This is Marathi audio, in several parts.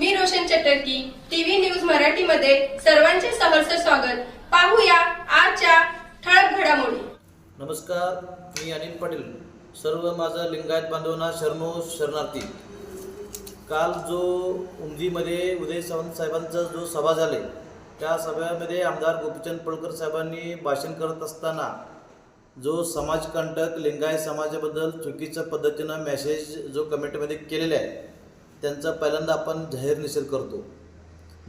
मी रोशन चटर्की टीव्ही न्यूज मराठीमध्ये सर्वांचे सहर्ष स्वागत. पाहूया आजच्या ठळक घडामोडी. नमस्कार मी अनिल पाटील. सर्व माझा लिंगायत बांधवांना शरणो शरणार्थी. काल जो उमदीमध्ये उदय सावंत साहेबांचा जो सभा झाले त्या सभेमध्ये आमदार गोपीचंद पळकर साहेबांनी भाषण करत असताना जो समाजकंटक लिंगायत समाजाबद्दल चुकीच्या पद्धतीनं मेसेज जो कमेंटमध्ये केलेला आहे त्यांचा पहिल्यांदा आपण जाहीर निषेध करतो.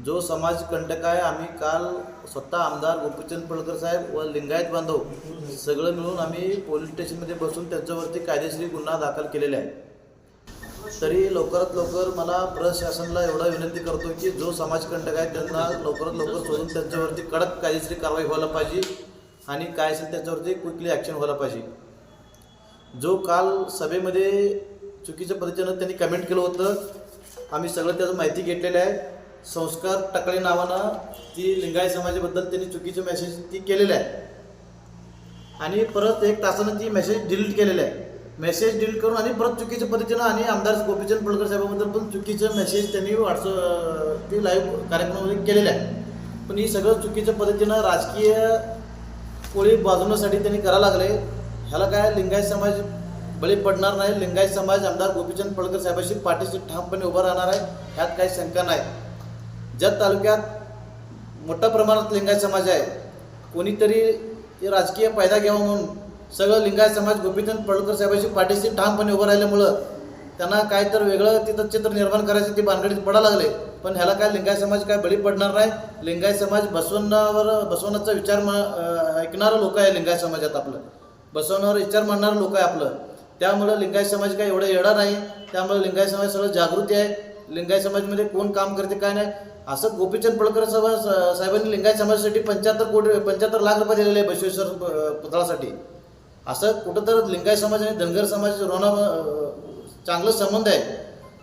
जो समाजकंटक आहे आम्ही काल स्वतः आमदार गोपीचंद पडकर साहेब व लिंगायत बांधव सगळं मिळून आम्ही पोलीस स्टेशनमध्ये बसून त्यांच्यावरती कायदेशीर गुन्हा दाखल केलेला आहे. तरी लवकरात लवकर मला प्रशासनाला एवढा विनंती करतो की जो समाजकंटक आहे त्यांना लवकरात लवकर सोडून त्यांच्यावरती कडक कायदेशीर कारवाई व्हायला पाहिजे आणि काय असेल त्याच्यावरती क्विकली ॲक्शन व्हायला पाहिजे. जो काल सभेमध्ये चुकीच्या पद्धतीनं त्यांनी कमेंट केलं होतं आम्ही सगळं त्याचं माहिती घेतलेलं आहे. संस्कार टकळे नावानं ती लिंगायत समाजाबद्दल त्यांनी चुकीचं मेसेज ती केलेलं आहे. आणि परत एक तासानं ती मेसेज डिलीट केलेलं आहे. मेसेज डिलीट करून आणि परत चुकीच्या पद्धतीनं आणि आमदार गोपीचंद पडकर साहेबांबद्दल पण चुकीचं मेसेज त्यांनी व्हॉट्सअप ते लाईव्ह कार्यक्रमामध्ये केलेलं आहे. पण ही सगळं चुकीच्या पद्धतीनं राजकीय कोळी बाजवण्यासाठी त्यांनी करायला लागले. ह्याला काय लिंगायत समाज बळी पडणार नाही. लिंगायत समाज आमदार गोपीचंद पडकर साहेबांशी पाठीशी ठामपणे उभं राहणार आहे. ह्यात काही शंका नाही. जत तालुक्यात मोठ्या प्रमाणात लिंगायत समाज आहे. कोणीतरी राजकीय फायदा घ्यावा म्हणून सगळं लिंगायत समाज गोपीचंद पडकर साहेबांशी पाठीशी ठामपणे उभं राहिल्यामुळं त्यांना काय तर वेगळं तिथं चित्र निर्माण करायचं ते भानगडीत पडायला लागले. पण ह्याला काय लिंगायत समाज काय बळी पडणार नाही? लिंगायत समाज बसवण्यावर बसवण्याचा विचार म ऐकणारं लोक आहे लिंगायत समाजात आपलं. बसवण्यावर विचार मांडणारं लोक आहे आपलं. त्यामुळं लिंगायत समाज काय एवढं येणार नाही. त्यामुळे लिंगायत समाज सगळं जागृती आहे. लिंगायत समाजमध्ये कोण काम करते काय नाही. असं गोपीचंद पडकर साहेब साहेबांनी लिंगायत समाजासाठी पंच्याहत्तर कोटी पंच्याहत्तर लाख रुपये दिलेले आहे बसवेश्वर प- पुतळासाठी असं कुठं तर लिंगायत समाज आणि धनगर समाज रोना चांगलं संबंध आहे.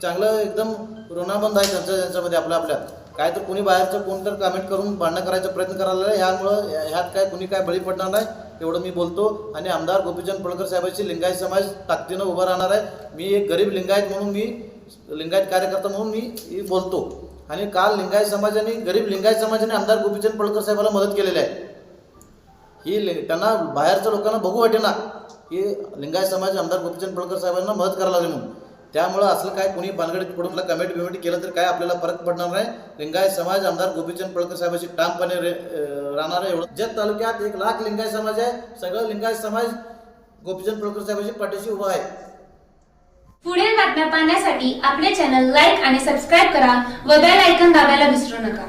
चांगलं एकदम ऋणाबंध आहे त्यांच्या त्यांच्यामध्ये आपल्या आपल्यात. काय तर कोणी बाहेरचं कोण तर कमेंट करून भांडणं करायचा प्रयत्न करायला ह्यामुळं ह्यात काय कुणी काय बळी पडणार नाही एवढं मी बोलतो. आणि आमदार गोपीचंद पडकर साहेबांची लिंगायत समाज ताकदीनं उभा राहणार आहे. मी एक गरीब लिंगायत म्हणून मी लिंगायत कार्यकर्ता म्हणून मी बोलतो. आणि काल लिंगायत समाजाने गरीब लिंगायत समाजाने आमदार गोपीचंद पडकर साहेबाला मदत केलेली आहे. ही त्यांना बाहेरच्या लोकांना बघू वाटेना की लिंगायत समाज आमदार गोपीचंद पडकर साहेबांना मदत करायला लागली म्हणून. त्यामुळं असलं काय कोणी बानगडीत पडून कमेंट बिमेंट केलं तर काय आपल्याला फरक पडणार नाही. लिंगायत समाज आमदार गोपीचंद पळकर साहेबांशी ठामपणे राहणार आहे एवढं. जत तालुक्यात एक लाख लिंगायत समाज आहे. सगळं लिंगायत समाज गोपीचंद पळकर साहेबांशी पाठीशी उभा आहे. पुढील बातम्या पाहण्यासाठी आपले चॅनल लाईक आणि सबस्क्राईब करा व बेल आयकन दाबायला विसरू नका.